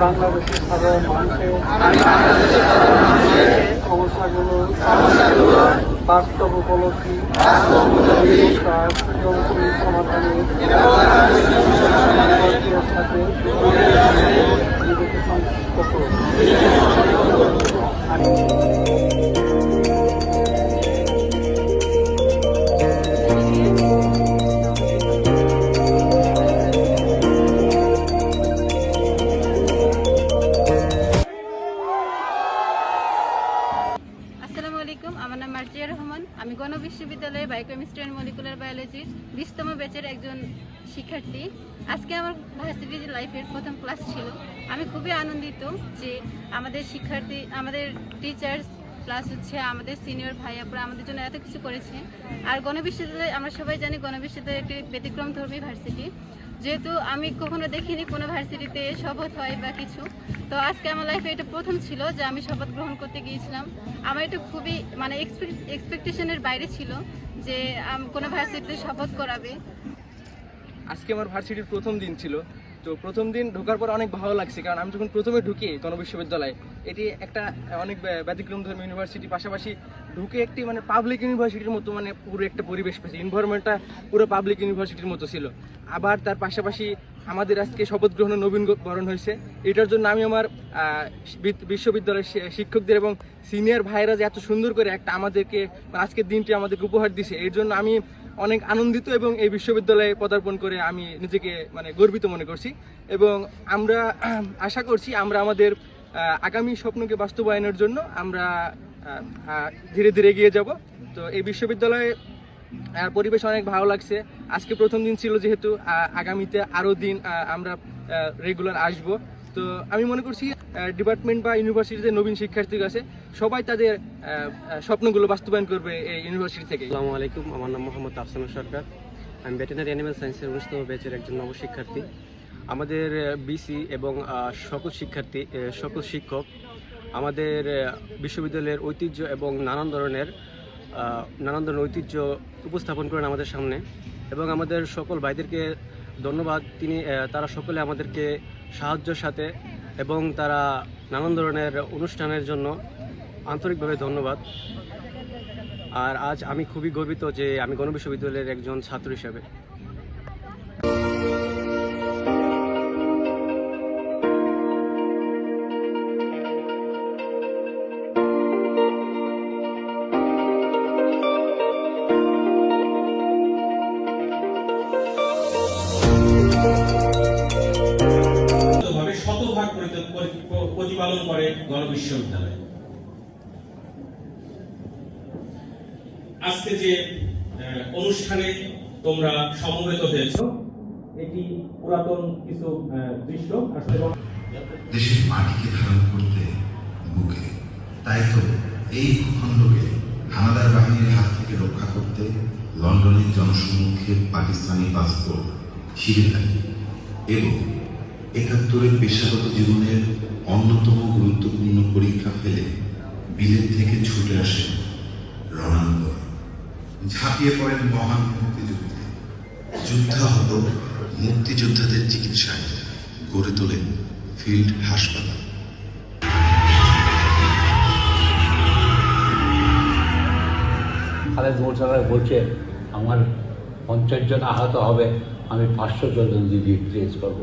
বাংলাদেশের সাধারণ মানুষের সমস্যাগুলো বাস্তব উপলব্ধি সমাধানের সমাধানে বায়োলজির বিশতম ব্যাচের একজন শিক্ষার্থী। আজকে আমার ভার্সিটি লাইফের প্রথম ক্লাস ছিল, আমি খুবই আনন্দিত যে আমাদের শিক্ষার্থী, আমাদের টিচার্স প্লাস হচ্ছে আমাদের সিনিয়র ভাইয়াপুরা আমাদের জন্য এত কিছু করেছে। আর গণবিশ্ববিদ্যালয়, আমরা সবাই জানি গণবিশ্ববিদ্যালয় একটি ব্যতিক্রম ধর্মী ভার্সিটি। যেহেতু আমি কখনো দেখিনি কোনো ভার্সিটিতে শপথ হয় বা কিছু, তো আজকে আমার লাইফে এটা প্রথম ছিল যে আমি শপথ গ্রহণ করতে গিয়েছিলাম। আমার এটা খুবই মানে এক্সপেকটেশনের বাইরে ছিল যে কোনো ভার্সিটিতে শপথ করাবে। আজকে আমার ভার্সিটির প্রথম দিন ছিল। তো প্রথম দিন ঢোকার পর অনেক ভালো লাগছে, কারণ আমি যখন প্রথমে ঢুকি গণবিশ্ববিদ্যালয়ে, এটি একটা অনেক ব্যতিক্রম ধর্মী ইউনিভার্সিটি পাশাপাশি ঢুকে একটি মানে পাবলিক ইউনিভার্সিটির মতো মানে পুরো একটা পরিবেশ পেয়েছে। ইনভারনমেন্টটা পুরো পাবলিক ইউনিভার্সিটির মতো ছিল। আবার তার পাশাপাশি আমাদের আজকে শপথ গ্রহণের নবীন বরণ হয়েছে। এটার জন্য আমি আমার বিশ্ববিদ্যালয়ের শিক্ষকদের এবং সিনিয়র ভাইরা যে এত সুন্দর করে একটা আমাদেরকে মানে আজকের দিনটি আমাদেরকে উপহার দিছে, এর জন্য আমি অনেক আনন্দিত এবং এই বিশ্ববিদ্যালয়ে পদার্পণ করে আমি নিজেকে মানে গর্বিত মনে করছি। এবং আমরা, আশা করছি আমরা আমাদের আগামী স্বপ্নকে বাস্তবায়নের জন্য আমরা ধীরে ধীরে এগিয়ে যাব। তো এই বিশ্ববিদ্যালয়ে পরিবেশ অনেক ভালো লাগছে। আজকে প্রথম দিন ছিল যেহেতু আগামীতে আরও দিন আমরা রেগুলার আসব। তো আমি মনে করছি ডিপার্টমেন্ট বা ইউনিভার্সিটিতে নবীন শিক্ষার্থী আছে সবাই তাদের স্বপ্নগুলো বাস্তবায়ন করবে এই ইউনিভার্সিটি থেকে। আসসালামু আলাইকুম, আমার নাম মোহাম্মদ আফসানুর সরকার। আমি ভেটেনারি অ্যানিমেল সায়েন্সের উনিশতম ব্যাচের একজন নবশিক্ষার্থী আমাদের বিসি এবং সকল শিক্ষার্থী সকল শিক্ষক আমাদের বিশ্ববিদ্যালয়ের ঐতিহ্য এবং নানান ধরনের নানান ধরনের ঐতিহ্য উপস্থাপন করেন আমাদের সামনে। এবং আমাদের সকল ভাইদেরকে ধন্যবাদ। তিনি তারা সকলে আমাদেরকে সাহায্যের সাথে এবং তারা নানান ধরনের অনুষ্ঠানের জন্য আন্তরিকভাবে ধন্যবাদ। আর আজ আমি খুবই গর্বিত যে আমি গণবিশ্ববিদ্যালয়ের একজন ছাত্র হিসেবে। প- প্রতিপালন করে গণবিশ্ববিদ্যালয়। আজকে যে অনুষ্ঠানে তোমরা সমবেত হয়েছ, এটি পুরাতন কিছু দৃশ্য। আসলে দেশের মাটিকে ধারণ করতে বুকে। তাই তো এই ভূখণ্ডকে হানাদার বাহিনীর হাত থেকে রক্ষা করতে লন্ডনের জনসম্মুখে পাকিস্তানি পাসপোর্ট ছিঁড়ে থাকে। এবং একাত্তরের পেশাগত জীবনের অন্যতম গুরুত্বপূর্ণ পরীক্ষা ফেলে বিলেত থেকে ছুটে আসেন রণাঙ্গন। ঝাঁপিয়ে পড়েন মহান মুক্তিযুদ্ধে। যুদ্ধাহত মুক্তিযোদ্ধাদের চিকিৎসায় গড়ে তোলেন ফিল্ড হাসপাতাল। খালেদ বলছে, আমার পঞ্চাশ জন আহত হবে, আমি পাঁচশো জন দিয়ে প্লেস করব।